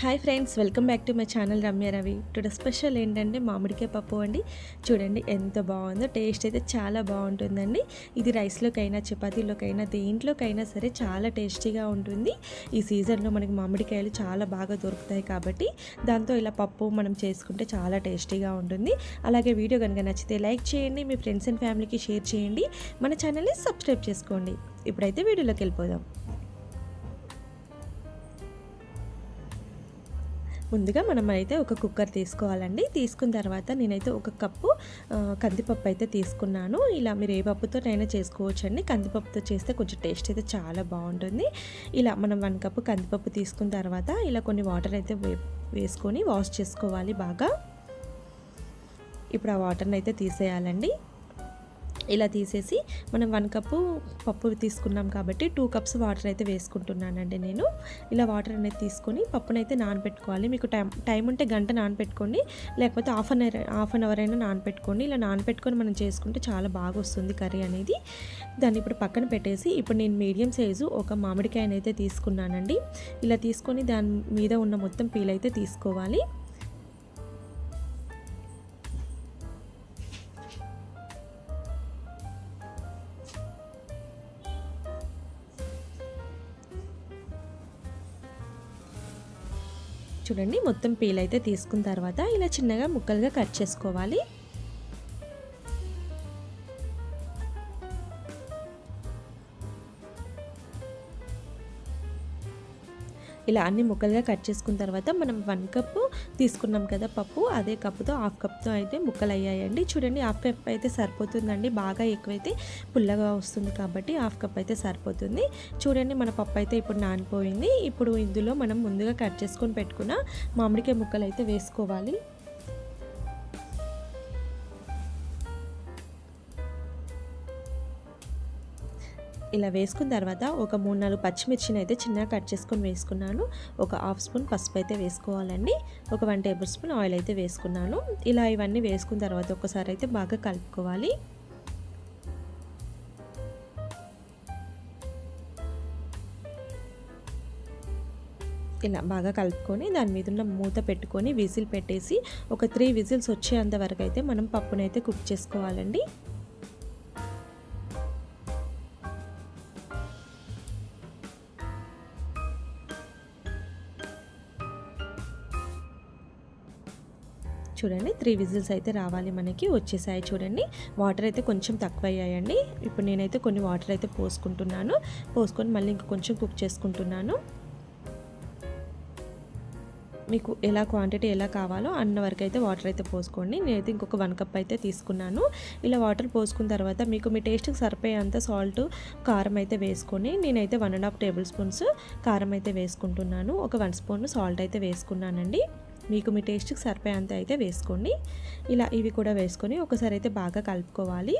Hi friends welcome back to my channel Ramya Ravi. Today special ఏంటంటే మామిడికాయ పప్పు అండి. చూడండి ఎంత బాగుందో టేస్ట్ అయితే చాలా బాగుంటుందండి. ఇది రైస్లోకైనా చపాతీలోకైనా దేంట్లోకైనా సరే చాలా టేస్టీగా ఉంటుంది. ఈ సీజన్లో మనకి మామిడికాయలు చాలా బాగా దొరుకుతాయి కాబట్టి దాంతో ఇలా పప్పు మనం చేసుకుంటే చాలా టేస్టీగా ఉంటుంది. అలాగే వీడియో కనుక నచ్చితే లైక్ చేయండి మీ ఫ్రెండ్స్ అండ్ ఫ్యామిలీకి షేర్ చేయండి. మన ఛానల్ని సబ్స్క్రైబ్ చేసుకోండి. ఇప్పుడైతే వీడియోలోకి వెళ్ళిపోదాం. ముందుగా మనం అయితే ఒక కుక్కర్ తీసుకోవాలండి. తీసుకున్న తర్వాత నేనైతే ఒక కప్పు కందిపప్పు అయితే తీసుకున్నాను. ఇలా మీరు ఏ పప్పుతోనైనా చేసుకోవచ్చు అండి కందిపప్పుతో చేస్తే కొంచెం టేస్ట్ అయితే చాలా బాగుంటుంది. ఇలా మనం వన్ కప్పు కందిపప్పు తీసుకున్న తర్వాత ఇలా కొన్ని వాటర్ అయితే వే- వేసుకొని వాష్ చేసుకోవాలి బాగా. ఇప్పుడు ఆ వాటర్ని అయితే తీసేయాలండి. ఇలా తీసేసి మనం వన్ కప్పు పప్పు తీసుకున్నాం కాబట్టి టూ కప్స్ వాటర్ అయితే వేసుకుంటున్నానండి నేను. ఇలా వాటర్ అనేది తీసుకొని పప్పునైతే నానబెట్టుకోవాలి. మీకు టైం టైం ఉంటే గంట నానబెట్టుకోండి. లేకపోతే half an hour half an hour అయినా నానబెట్టుకోండి. ఇలా నానబెట్టుకొని మనం చేసుకుంటే చాలా బాగా వస్తుంది కర్రీ అనేది. దాన్ని ఇప్పుడు పక్కన పెట్టేసి ఇప్పుడు నేను మీడియం సైజు ఒక మామిడికాయనైతే తీసుకున్నానండి. ఇలా తీసుకొని దాని మీద ఉన్న మొత్తం పీల్ అయితే తీసుకోవాలి. చూడండి. మొత్తం పీల్ అయితే తీసుకున్న తర్వాత ఇలా చిన్నగా ముక్కలుగా కట్ చేసుకోవాలి. ఇలా అన్ని ముక్కలుగా కట్ చేసుకున్న తర్వాత మనం వన్ కప్పు తీసుకున్నాం కదా పప్పు అదే కప్పుతో హాఫ్ కప్తో అయితే ముక్కలు అయ్యాయండి చూడండి హాఫ్ కప్ అయితే సరిపోతుందండి. బాగా ఎక్కువైతే పుల్లగా వస్తుంది కాబట్టి హాఫ్ కప్ అయితే సరిపోతుంది. చూడండి మన పప్పు అయితే ఇప్పుడు నానిపోయింది. ఇప్పుడు ఇందులో మనం ముందుగా కట్ చేసుకొని పెట్టుకున్న మామిడికాయ ముక్కలు అయితే వేసుకోవాలి. ఇలా వేసుకున్న తర్వాత ఒక మూడు నాలుగు పచ్చిమిర్చిని అయితే చిన్నగా కట్ చేసుకొని వేసుకున్నాను. ఒక హాఫ్ స్పూన్ పసుపు అయితే వేసుకోవాలండి. ఒక వన్ టేబుల్ స్పూన్ ఆయిల్ అయితే వేసుకున్నాను. ఇలా ఇవన్నీ వేసుకున్న తర్వాత ఒకసారి అయితే బాగా కలుపుకోవాలి. ఇలా బాగా కలుపుకొని దాని మీద ఉన్న మూత పెట్టుకొని విజిల్ పెట్టేసి ఒక త్రీ విజిల్స్ వచ్చేంత వరకు అయితే మనం పప్పునైతే కుక్ చేసుకోవాలండి. చూడండి త్రీ విజిల్స్ అయితే రావాలి మనకి వచ్చేసాయి చూడండి. వాటర్ అయితే కొంచెం తక్కువ అయ్యాయండి ఇప్పుడు నేనైతే కొన్ని వాటర్ అయితే పోసుకుంటున్నాను. పోసుకొని మళ్ళీ ఇంక కొంచెం కుక్ చేసుకుంటున్నాను. మీకు ఎలా క్వాంటిటీ ఎలా కావాలో అన్న వరకు అయితే వాటర్ అయితే పోసుకోండి. నేనైతే ఇంకొక వన్ కప్ అయితే తీసుకున్నాను. ఇలా వాటర్ పోసుకున్న తర్వాత మీకు మీ టేస్ట్కి సరిపోయేంత సాల్ట్ కారం అయితే వేసుకొని నేనైతే one and half tablespoons కారం అయితే వేసుకుంటున్నాను. ఒక వన్ స్పూన్ సాల్ట్ అయితే వేసుకున్నానండి. మీకు మీ టేస్ట్కి సరిపోయేంత అయితే వేసుకోండి. ఇలా ఇవి కూడా వేసుకొని ఒకసారి అయితే బాగా కలుపుకోవాలి.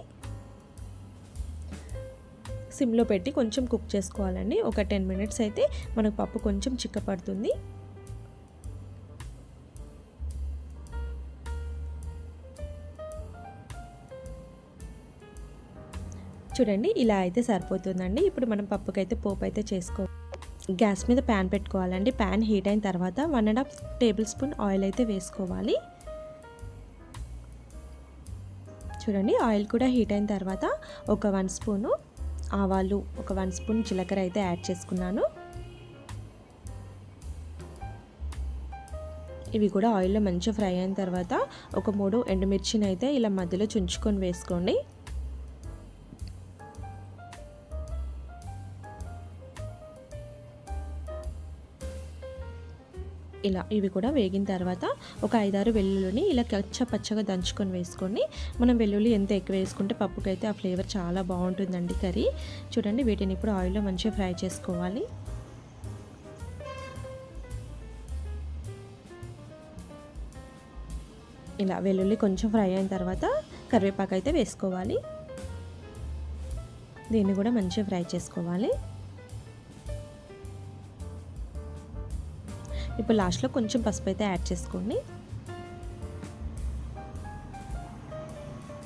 సిమ్లో పెట్టి కొంచెం కుక్ చేసుకోవాలండి. ఒక టెన్ మినిట్స్ అయితే మనకు పప్పు కొంచెం చిక్కపడుతుంది. చూడండి ఇలా అయితే సరిపోతుందండి. ఇప్పుడు మనం పప్పుకైతే పోపు అయితే చేసుకో గ్యాస్ మీద ప్యాన్ పెట్టుకోవాలండి. ప్యాన్ హీట్ అయిన తర్వాత one and half tablespoon oil అయితే వేసుకోవాలి. చూడండి ఆయిల్ కూడా హీట్ అయిన తర్వాత ఒక వన్ స్పూను ఆవాలు ఒక వన్ స్పూన్ జీలకర్ర అయితే యాడ్ చేసుకున్నాను. ఇవి కూడా ఆయిల్లో మంచిగా ఫ్రై అయిన తర్వాత ఒక మూడు ఎండుమిర్చిని అయితే ఇలా మధ్యలో చుంచుకొని వేసుకోండి. ఇలా ఇవి కూడా వేగిన తర్వాత ఒక ఐదారు వెల్లుల్లిని ఇలా కచ్చ పచ్చగా దంచుకొని వేసుకొని మనం వెల్లుల్లి ఎంత ఎక్కువ వేసుకుంటే పప్పుకైతే ఆ ఫ్లేవర్ చాలా బాగుంటుందండి కర్రీ. చూడండి వీటిని ఇప్పుడు ఆయిల్లో మంచిగా ఫ్రై చేసుకోవాలి. ఇలా వెల్లుల్లి కొంచెం ఫ్రై అయిన తర్వాత కరివేపాకు అయితే వేసుకోవాలి. దీన్ని కూడా మంచిగా ఫ్రై చేసుకోవాలి. ఇప్పుడు లాస్ట్లో కొంచెం పసుపు అయితే యాడ్ చేసుకోండి.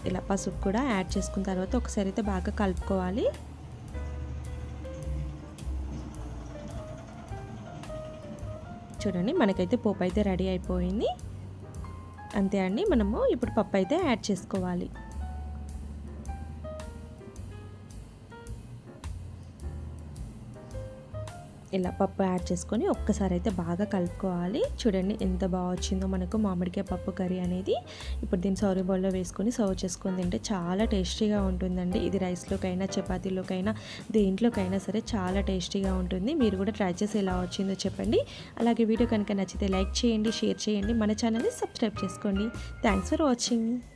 ఇలా పసుపు కూడా యాడ్ చేసుకున్న తర్వాత ఒకసారి అయితే బాగా కలుపుకోవాలి. చూడండి మనకైతే పోపు అయితే రెడీ అయిపోయింది. అంతే అండి మనము ఇప్పుడు పప్పు అయితే యాడ్ చేసుకోవాలి. ఇలా పప్పు యాడ్ చేసుకొని ఒక్కసారి అయితే బాగా కలుపుకోవాలి. చూడండి ఎంత బాగా వచ్చిందో మనకు మామిడికాయ పప్పు కర్రీ అనేది. ఇప్పుడు దీన్ని సౌరి బౌల్లో వేసుకొని సర్వ్ చేసుకొని తింటే చాలా టేస్టీగా ఉంటుందండి. ఇది రైస్లోకైనా చపాతీలోకైనా దేంట్లోకైనా సరే చాలా టేస్టీగా ఉంటుంది. మీరు కూడా ట్రై చేసి ఎలా వచ్చిందో చెప్పండి. అలాగే వీడియో కనుక నచ్చితే లైక్ చేయండి షేర్ చేయండి. మన ఛానల్ని సబ్స్క్రైబ్ చేసుకోండి. Thanks for watching.